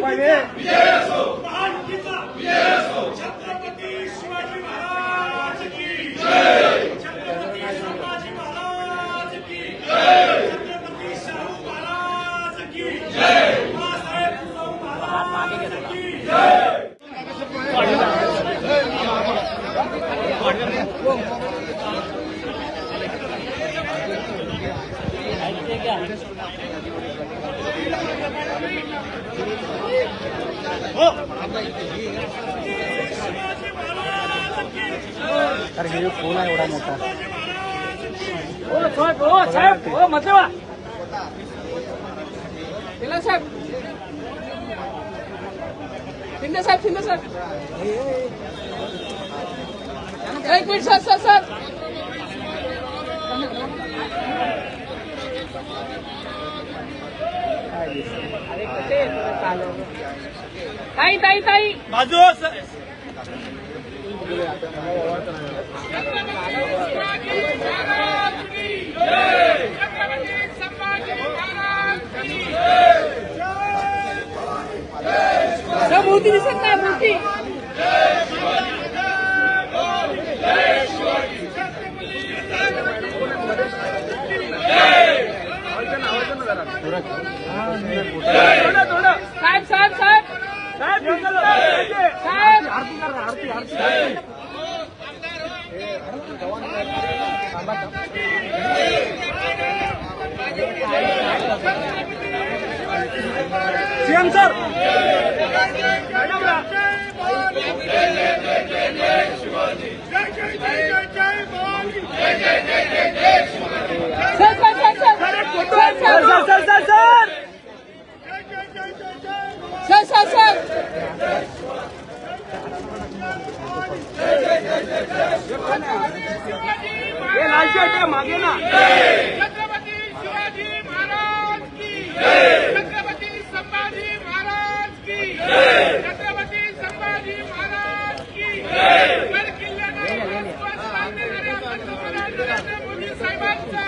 Vai é. ver! अरे हे phone आहे एवढा मोठा शिवाजी हो साहेब हो मतलब शिंदे साहेब शिंदे साहेब शिंदे साहेब एक मिनिट सर सर सर अरे ताई ताई ताई. बाजू मूर्ती दिसत नाही मूर्ती. साहेब साहेब सीएम सर मॅडम मागे ना. छत्रपती शिवाजी महाराज की. छत्रपती संभाजी महाराज की. छत्रपती संभाजी महाराज की. गड किल्ल्याने विश्वास नरेंद्र मोदी साहेबांचा.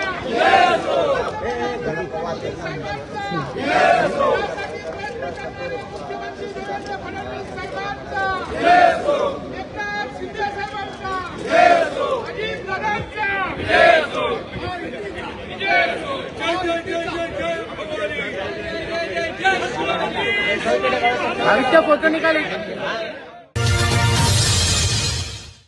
आवित्य फोटो निकाले